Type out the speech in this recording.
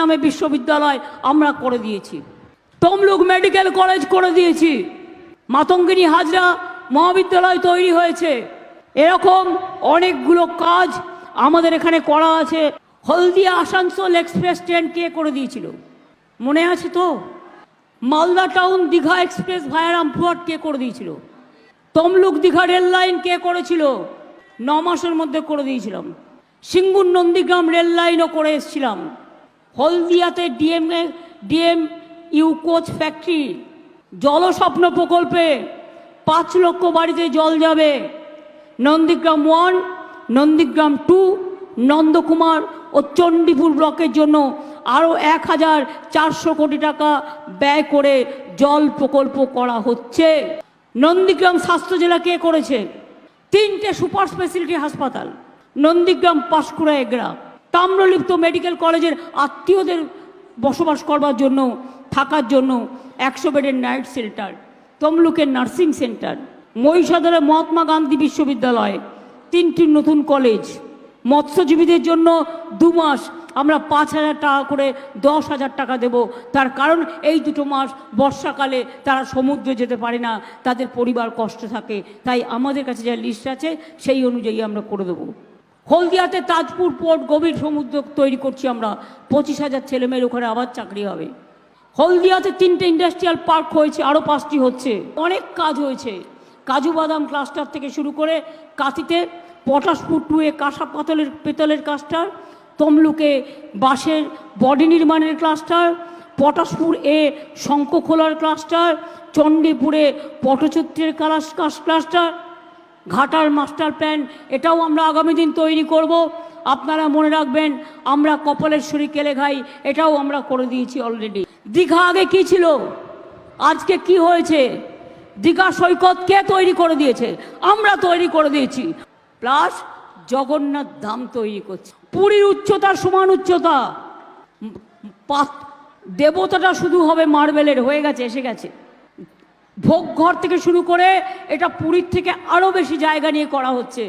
নামে বিশ্ববিদ্যালয় আমরা করে দিয়েছি। তমলুক মেডিকেল কলেজ করে দিয়েছি। মাতঙ্গিনী হাজরা মহাবিদ্যালয় তৈরি হয়েছে। এরকম অনেকগুলো কাজ আমাদের এখানে করা আছে। হলদিয়া আসানসোল এক্সপ্রেস ট্রেন কে করে দিয়েছিল? মনে আছে তো? Malda town Digha express via কে করে দিয়েছিল? তমলুক দীঘা রেল লাইন কে করেছিল? ন মাসের মধ্যে করে দিয়েছিলাম। সিঙ্গুর নন্দীগ্রাম রেল লাইনও করে এসেছিলাম। হলদিয়াতে DM DM U coach factory, Jalswapna প্রকল্পে পাঁচ লক্ষ বাড়িতে জল যাবে। নন্দীগ্রাম ওয়ান, নন্দীগ্রাম টু, নন্দকুমার ও চণ্ডীপুর ব্লকের জন্য আরও এক হাজার চারশো কোটি টাকা ব্যয় করে জল প্রকল্প করা হচ্ছে। নন্দীগ্রাম স্বাস্থ্য জেলা কে করেছে? তিনটে সুপার স্পেশালিটি হাসপাতাল, নন্দীগ্রাম পাঁশকুড়া এগরা তাম্রলিপ্ত মেডিকেল কলেজের আত্মীয়দের বসবাস করবার জন্য, থাকার জন্য একশো বেডের নাইট সেন্টার তমলুকের নার্সিং সেন্টার, মহিষাদলের মহাত্মা গান্ধী বিশ্ববিদ্যালয়, তিনটি নতুন কলেজ। মৎস্যজীবীদের জন্য দু মাস আমরা পাঁচ হাজার টাকা করে দশ হাজার টাকা দেব। তার কারণ এই দুটো মাস বর্ষাকালে তারা সমুদ্রে যেতে পারে না, তাদের পরিবার কষ্ট থাকে। তাই আমাদের কাছে যা লিস্ট আছে, সেই অনুযায়ী আমরা করে দেবো। হলদিয়াতে তাজপুর পোর্ট গভীর সমুদ্র তৈরি করছি আমরা। পঁচিশ হাজার ছেলেমেয়ের ওখানে আবার চাকরি হবে। হলদিয়াতে তিনটে ইন্ডাস্ট্রিয়াল পার্ক হয়েছে আরও পাঁচটি হচ্ছে। অনেক কাজ হয়েছে। কাজু বাদাম ক্লাস্টার থেকে শুরু করে কাতিতে পটাশপুর টুয়ে কাঁসা পাতলের পেতলের ক্লাস্টার, তমলুকে বাঁশের বডি নির্মাণের ক্লাস্টার, পটাশপুর এ শঙ্খখোলার ক্লাস্টার, চণ্ডীপুরে পটচিত্রের কালাস ক্লাস্টার ঘাটার মাস্টার প্ল্যান, এটাও আমরা আগামী দিন তৈরি করব। আপনারা মনে রাখবেন, আমরা কপালেশ্বরী কেলেঘাই এটাও আমরা করে দিয়েছি অলরেডি দীঘা আগে কি ছিল? আজকে কি হয়েছে? দীঘা সৈকত কে তৈরি করে দিয়েছে? আমরা তৈরি করে দিয়েছি। প্লাস জগন্নাথ ধাম তৈরি করছি। পুরীর উচ্চতার সমান উচ্চতা। দেবতাটা শুধু হবে মার্বেলের, হয়ে গেছে, এসে গেছে। ভোগ ঘর থেকে শুরু করে এটা পুরীর থেকে আরও বেশি জায়গা নিয়ে করা হচ্ছে।